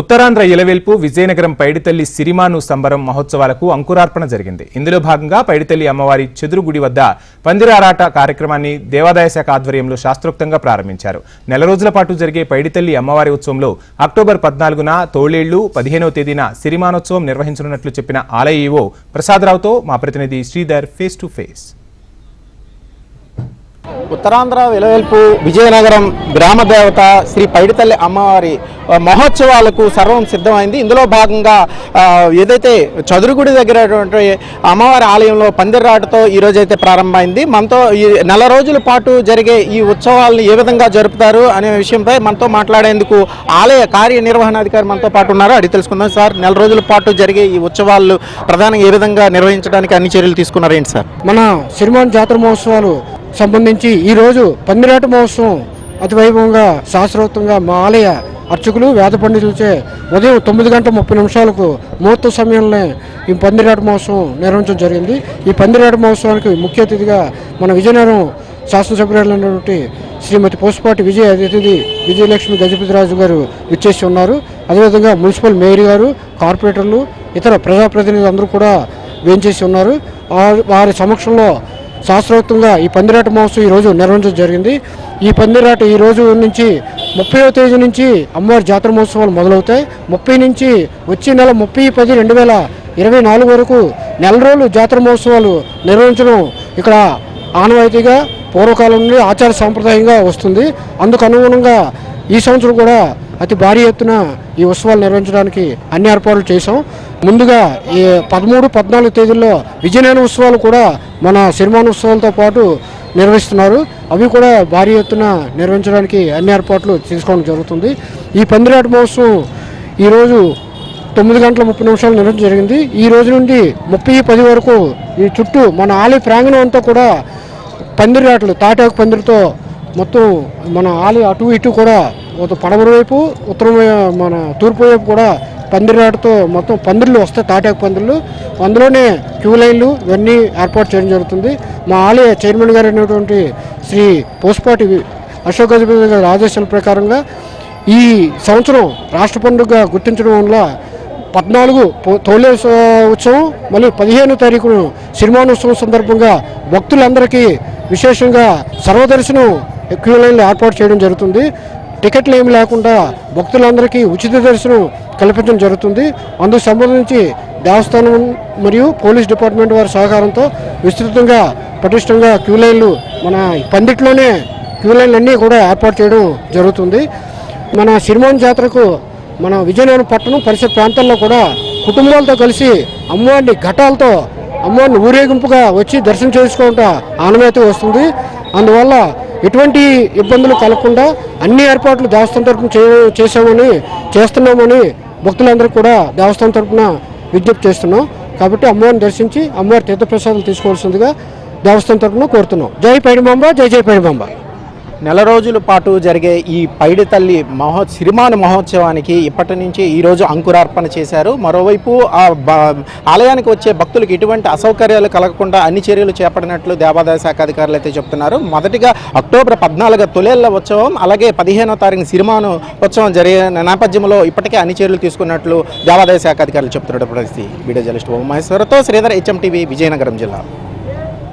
ఉత్తరాంధ్ర ఇలవెల్పు విజయనగరం పైడితల్లి సిరిమాను సంబరం మహోత్సవాలకు అంకురార్పణ జరిగింది. ఇందులో భాగంగా పైడితల్లి అమ్మవారి చెదురుగుడి వద్ద పందిరారాట కార్యక్రమాన్ని దేవాదాయ శాఖ ఆధ్వర్యంలో శాస్త్రోక్తంగా ప్రారంభించారు. నెల రోజుల పాటు జరిగే పైడితల్లి అమ్మవారి ఉత్సవంలో అక్టోబర్ పద్నాలుగున తోళేళ్ళు పదిహేనవ తేదీన సిరిమానోత్సవం నిర్వహించనున్నట్లు చెప్పిన ఆలయ ఈవో ప్రసాదరావుతో మా ప్రతినిధి Sridhar face to face Uttarandhra వెలవెల్పు Vizianagaram గ్రామ దేవత శ్రీ పైడితల్లి అమ్మవారి మహోత్సవాలకు సర్వం సిద్ధమైంది. ఇందులో భాగంగా ఏదైతే చదురుగుడి దగ్గర అమ్మవారి ఆలయంలో పందిర్రాటతో ఈ అయితే ప్రారంభమైంది. మనతో ఈ నెల రోజుల పాటు జరిగే ఈ ఉత్సవాలను ఏ విధంగా జరుపుతారు అనే విషయంపై మనతో మాట్లాడేందుకు ఆలయ కార్యనిర్వహణాధికారి మనతో పాటు ఉన్నారు. అడిగి తెలుసుకుందాం సార్ నెల రోజుల పాటు జరిగే ఈ ఉత్సవాలు ప్రధానంగా ఏ విధంగా నిర్వహించడానికి అన్ని చర్యలు తీసుకున్నారేంటి సార్? మన సిరిమాన్ జాతర మహోత్సవాలు సంబంధించి ఈరోజు పందిరాట మహోత్సవం అతివైభవంగా శాస్త్రోక్తంగా మా ఆలయ అర్చకులు వేద పండితులచే ఉదయం తొమ్మిది గంటల ముప్పై నిమిషాలకు ముహూర్త సమయంలో ఈ పందిరాట మహోత్సవం నిర్వహించడం జరిగింది. ఈ పందిరాట మహోత్సవానికి ముఖ్య అతిథిగా మన విజయనగరం శాసనసభ్యులైనటువంటి శ్రీమతి పోసుపాటి విజయ అతిథి విజయలక్ష్మి గజపతిరాజు గారు విచ్చేసి ఉన్నారు. అదేవిధంగా మున్సిపల్ మేయర్ గారు కార్పొరేటర్లు ఇతర ప్రజాప్రతినిధులు అందరూ కూడా వేయించేసి ఉన్నారు. వారి- వారి సమక్షంలో శాస్త్రోక్తంగా ఈ పందిరాట మహోత్సవం ఈరోజు నిర్వహించడం జరిగింది. ఈ పందిరాట ఈ రోజు నుంచి ముప్పైవ తేదీ నుంచి అమ్మవారి జాతర మహోత్సవాలు మొదలవుతాయి. ముప్పై నుంచి వచ్చే నెల ముప్పై పది రెండు వేల ఇరవై నాలుగు వరకు నెల రోజులు జాతర మహోత్సవాలు నిర్వహించడం ఇక్కడ ఆనవాయితీగా పూర్వకాలం నుండి ఆచార సాంప్రదాయంగా వస్తుంది. అందుకు అనుగుణంగా ఈ సంవత్సరం కూడా అతి భారీ ఎత్తున ఈ ఉత్సవాలు నిర్వహించడానికి అన్ని ఏర్పాట్లు చేశాం. ముందుగా ఈ పదమూడు పద్నాలుగు తేదీల్లో విజయనగరం ఉత్సవాలు కూడా మన సిరిమాన ఉత్సవాలతో పాటు నిర్వహిస్తున్నారు. అవి కూడా భారీ ఎత్తున నిర్వహించడానికి అన్ని ఏర్పాట్లు చేసుకోవడం జరుగుతుంది. ఈ పందిరాట మహోత్సవం ఈరోజు తొమ్మిది గంటల ముప్పై నిమిషాలు నిర్వహించడం జరిగింది. ఈ రోజు నుండి ముప్పై పది వరకు ఈ చుట్టూ మన ఆలయ ప్రాంగణం అంతా కూడా పందిరాటలు తాటాకు పందిరితో మొత్తం మన ఆలయ అటు ఇటు కూడా ఒక పడమర వైపు ఉత్తరం మన తూర్పు వైపు కూడా పందిరాటతో మొత్తం పందిర్లు వస్తాయి తాటాకు పందిర్లు. అందులోనే క్యూ లైన్లు ఇవన్నీ ఏర్పాటు చేయడం జరుగుతుంది. మా ఆలయ చైర్మన్ గారు అయినటువంటి శ్రీ పోస్పాటి అశోక్ గజపతి గారి ఆదేశాల ప్రకారంగా ఈ సంవత్సరం రాష్ట్ర పండుగగా గుర్తించడం వల్ల పద్నాలుగు తోలే ఉత్సవం మళ్ళీ పదిహేను తారీఖును సినిమానోత్సవం సందర్భంగా భక్తులందరికీ విశేషంగా సర్వదర్శనం క్యూ లైన్లు ఏర్పాటు చేయడం జరుగుతుంది. టికెట్లు ఏమి లేకుండా భక్తులందరికీ ఉచిత దర్శనం కల్పించడం జరుగుతుంది. అందుకు సంబంధించి దేవస్థానం మరియు పోలీస్ డిపార్ట్మెంట్ వారి సహకారంతో విస్తృతంగా పటిష్టంగా క్యూ లైన్లు మన పందిట్లోనే క్యూ లైన్లు అన్నీ కూడా ఏర్పాటు చేయడం జరుగుతుంది. మన సిరిమాన్ జాతరకు మన విజయనగరం పట్టణం పరిసర ప్రాంతాల్లో కూడా కుటుంబాలతో కలిసి అమ్మవారిని ఘటాలతో అమ్మవారిని ఊరేగింపుగా వచ్చి దర్శనం చేసుకుంటా ఆనవాయితీ వస్తుంది. అందువల్ల ఎటువంటి ఇబ్బందులు కలగకుండా అన్ని ఏర్పాట్లు దేవస్థానం తరపున చేసామని చేశామని చేస్తున్నామని భక్తులందరూ కూడా దేవస్థానం తరపున విజ్ఞప్తి చేస్తున్నాం. కాబట్టి అమ్మవారిని దర్శించి అమ్మవారి తీర్థప్రసాదాలు తీసుకోవాల్సిందిగా దేవస్థానం తరపున కోరుతున్నాం. జై పైడిమాంబ జై జై పైడిమాంబ. నెల రోజుల పాటు జరిగే ఈ పైడి తల్లి మహో సిరిమాన మహోత్సవానికి ఇప్పటి నుంచి ఈరోజు అంకురార్పణ చేశారు. మరోవైపు ఆ ఆలయానికి వచ్చే భక్తులకు ఎటువంటి అసౌకర్యాలు కలగకుండా అన్ని చర్యలు చేపడినట్లు దేవాదాయ శాఖ అధికారులు అయితే చెప్తున్నారు. మొదటిగా అక్టోబర్ పద్నాలుగు తొలేళ్ళ ఉత్సవం అలాగే పదిహేనో తారీఖు సిరిమాను ఉత్సవం జరిగే నేపథ్యంలో ఇప్పటికే అన్ని చర్యలు తీసుకున్నట్లు దేవాదాయ శాఖ అధికారులు చెప్తున్నట్టు పరిస్థితి. వీడియో జర్నలిస్ట్ ఓం మహేశ్వరతో శ్రీధర్ హెచ్ఎం టీవీ విజయనగరం జిల్లా.